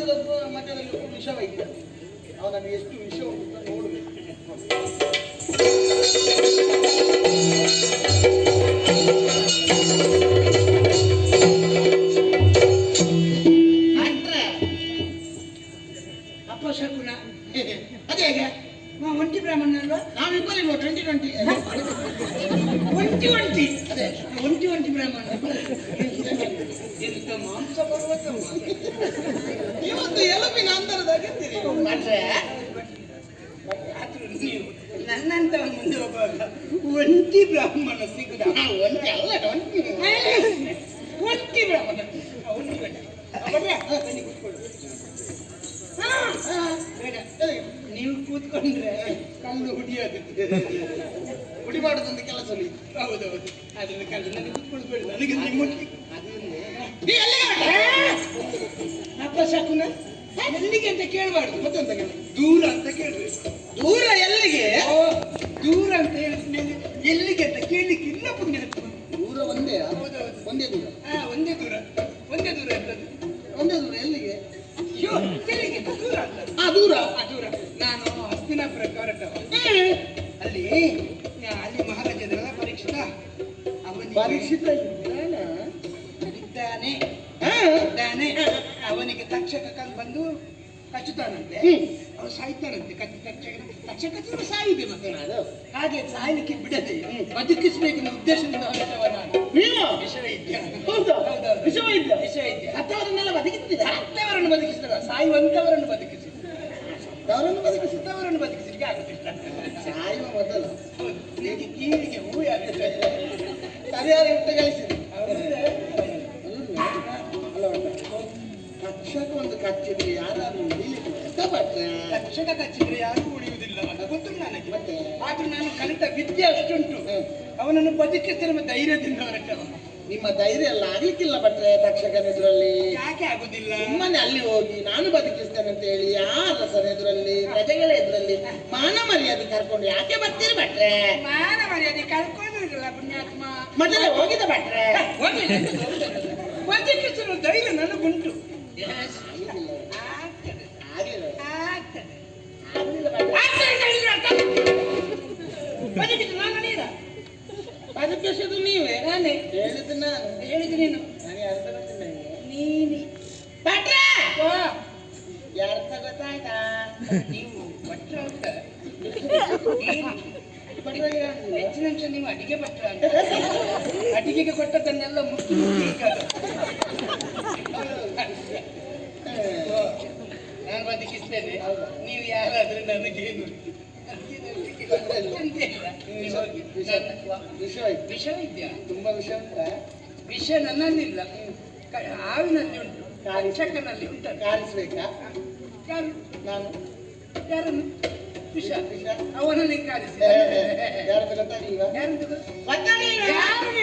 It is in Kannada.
ಮಧ್ಯದ ಮಧ್ಯದಲ್ಲಿ ಒಂದು ವಿಷ ವೈದ್ಯ ಅವನಲ್ಲಿ ಎಷ್ಟು ವಿಷ ಉಂಟು ನೋಡಬೇಕು. ಶಕುನ. ಅದೇ ಹೇಗೆ? ಒಂಟಿ ಬ್ರಾಹ್ಮಣ ಅಲ್ವಾ ನಾವಿಬ್ಬರಿಲ್ವ ಟ್ವೆಂಟಿ ಟ್ವೆಂಟಿ ಒಂಟಿ ಒಂಟಿ. ಅದೇ. ಒಂಟಿ ಒಂಟಿ ಬ್ರಾಹ್ಮಣ. ಮಾಂಸ ಪರ್ವತಮ್ಮ ಇವತ್ತು ಎಲುಬಿನ ಅಂತರದಾಗಿದ್ದೀರಿ ನೀವು ನನ್ನಂತ ಮುಂದೆ ಹೋಗುವಾಗ ಒಂಟಿ ಬ್ರಾಹ್ಮಣ ಸಿಗುದ. ಒಂಟಿ ಅಲ್ಲ ಒಂಟಿ. ಒಂಟಿ ಬ್ರಾಹ್ಮಣ. ಅವನು ಬೇಡ? ಬನ್ನಿ ಕೂತ್ಕೊಳ್ಳಿ. ಬೇಡ. ನೀವು ಕೂತ್ಕೊಂಡ್ರೆ ಕಲ್ಲು ಹುಡಿಯೋದು ಹುಡಿ ಮಾಡೋದೊಂದು ಕೆಲಸ ಹೌದೌದು ಅದನ್ನ ಕಲ್ಲು ನನಗೆ ಕೂತ್ಕೊಳ್ಬೇಡಿ ನನಗೆ ಹೊರಟೆ? ಅಪ್ಪ ಶಕುನ ಎಲ್ಲಿಗೆ ಅಂತ ಕೇಳಬಾರ್ದು. ಮತ್ತೆಂತ ದೂರ ಅಂತ ಕೇಳ್ರಿ. ದೂರ ಎಲ್ಲಿಗೆ? ದೂರ ಅಂತ ಹೇಳಿದ್ಮೇಲೆ ಎಲ್ಲಿಗೆ ಅಂತ ಕೇಳಲಿಕ್ಕೆ ಇಲ್ಲ ಪುಣ್ಯ ದೂರ ಒಂದೇ ಹೌದೌದು ಒಂದೇ ದೂರ? ಹಾ ಒಂದೇ ದೂರ. ಒಂದೇ ದೂರ ಅಂತದ್ದು. ಒಂದೇ ದೂರ ಎಲ್ಲಿಗೆ? ಅಯ್ಯೋ ಎಲ್ಲಿಗೆ ದೂರ ಅಂತ ಆ ದೂರ? ಆ ದೂರ. ನಾನು ಹಸ್ತಿನಾಪುರ ಹೊರಟವ ಅಲ್ಲಿ ಮಹಾರಾಜದಲ್ಲ ಪರೀಕ್ಷಿತ. ಅವನಿಗೆ ಪರೀಕ್ಷಿತ ಇದ್ದಾನ? ಅವನಿಗೆ ತಕ್ಷಕ ಬಂದು ಕಚ್ಚುತ್ತಾನಂತೆ. ಅವನು ಸಾಯ್ತಾನಂತೆ ಕಚ್ಚಿ ತಕ್ಷಕ ತಕ್ಷಕ ಸಾಯುದೆ ಮತ್ತೆ. ಹಾಗೆ ಸಾಯಲಿಕ್ಕೆ ಬಿಡದೆ ಉದ್ದೇಶದಿಂದ ಹೊರಟವ ನಾನು. ನೀನು ವಿಷವೈದ್ಯ ಹೌದಾ? ಹೌದೌದು. ವಿಷವೈದ್ಯ? ವಿಷವೈದ್ಯ ಸತ್ತವರನ್ನೆಲ್ಲ ಬದುಕಿಸ್ತೀರಾ ಸತ್ತವರನ್ನು ಬದುಕಿಸಿದ ಸಾಯುವಂತವರನ್ನು ಬದುಕಿಸಿ ಅವರನ್ನು ಬದುಕಿಸಿದ್ದು ಅವರನ್ನು ಬದುಕಿಸಲಿಕ್ಕೆ ಆಗುತ್ತಿಲ್ಲ ಸಾಯುವ ಮೊದಲು ಹೇಗೆ ಕೀಳಿಗೆ ಹೂ ಕಳಿಸಿರಿ ಹೌದಾ? ಅಲ್ಲ ಉಂಟಾ? ತಕ್ಷಕ ಒಂದು ಕಚ್ಚಿದ್ರೆ ಯಾರಾದ್ರೂ ಉಳಿಲಿಕ್ಕೆ ಕಷ್ಟಪಟ್ರೆ ತಕ್ಷಕ ಕಚ್ಚಿದ್ರೆ ಯಾರು ಉಳಿಯುವುದಿಲ್ಲ. ಅಂತ ಗೊತ್ತು ನನಗೆ. ಮತ್ತೆ? ಆದ್ರೂ ನಾನು ಕಲಿತ ವಿದ್ಯೆ ಅಷ್ಟುಂಟು. ಅವನನ್ನು ಬದುಕಿಸಿರುವ ಧೈರ್ಯದಿಂದ ಹೊರಟವ ನಿಮ್ಮ ಧೈರ್ಯ ಎಲ್ಲ ಆಗ್ಲಿಕ್ಕಿಲ್ಲ ಭಟ್ರೆ ತಕ್ಷಕನ ಎದುರಲ್ಲಿ. ಯಾಕೆ ಆಗುದಿಲ್ಲ? ನಿಮ್ಮನೆ ಅಲ್ಲಿ ಹೋಗಿ ನಾನು ಬದುಕಿಸ್ತೇನೆ ಅಂತ ಹೇಳಿ ಆ ಅರಸನ ಎದುರಲ್ಲಿ ಪ್ರಜೆಗಳ ಎದುರಲ್ಲಿ ಮಾನ ಮರ್ಯಾದೆ ಕರ್ಕೊಂಡು ಯಾಕೆ ಬರ್ತೀರಿ ಭಟ್ರೆ? ಮಾನ ಮರ್ಯಾದೆ ಕಳ್ಕೊಂಡಿರಲ್ಲ ಪುಣ್ಯಾತ್ಮ. ಮೊದಲೇ ಹೋಗಿದ ಭಟ್ರೆ. ಬದುಕಿಸಲು ಧೈರ್ಯ ನನಗುಂಟು. ಆಗ್ತದೆ. ನಾನು ನೀರ ಬದುಕಿಸೋದು ನೀವೇ? ನಾನೇ. ಹೇಳಿದ್ದು ನಾನು. ಹೇಳಿದ್ದು ನೀನು. ನನಗೆ ಅರ್ಥ ಗೊತ್ತಿಲ್ಲ. ನೀನಿ. ಭಟ್ರೆ! ಓ, ಅರ್ಥ ಗೊತ್ತಾಯ್ತಾ? ನೀವು ಭಟ್ರ ಅಂತ. ಹೆಚ್ಚಿನ ಅಂಶ ನೀವು ಅಡಿಗೆ ಭಟ್ರ ಅಂತ. ಅಡಿಗೆಗೆ ಈಗ. ಓ, ನಾನು ಬದುಕಿಸ್ತೇನೆ ನೀವು ಯಾರಾದ್ರೂ ನನಗೇನು ಚಿಂತೆ ಇಲ್ಲ. ನೀವು ಹೋಗಿ. ವಿಷ ವಿಷ ವಿಷವಿದ್ಯ? ತುಂಬಾ ವಿಷ ಉಂಟಾ? ವಿಷ ನನ್ನಲ್ಲಿಲ್ಲ. ಹಾವಿನಲ್ಲಿ ಉಂಟು. ಚಕ್ಕನಲ್ಲಿ ಉಂಟು ಕಾರಿಸ್ಬೇಕಾ? ಯಾರು? ನಾನು. ಯಾರನ್ನು? ವಿಷ. ವಿಷ? ಅವನಲ್ಲಿ ಕಾರಿಸಿ. ಯಾರ ನೀವು ಯಾರು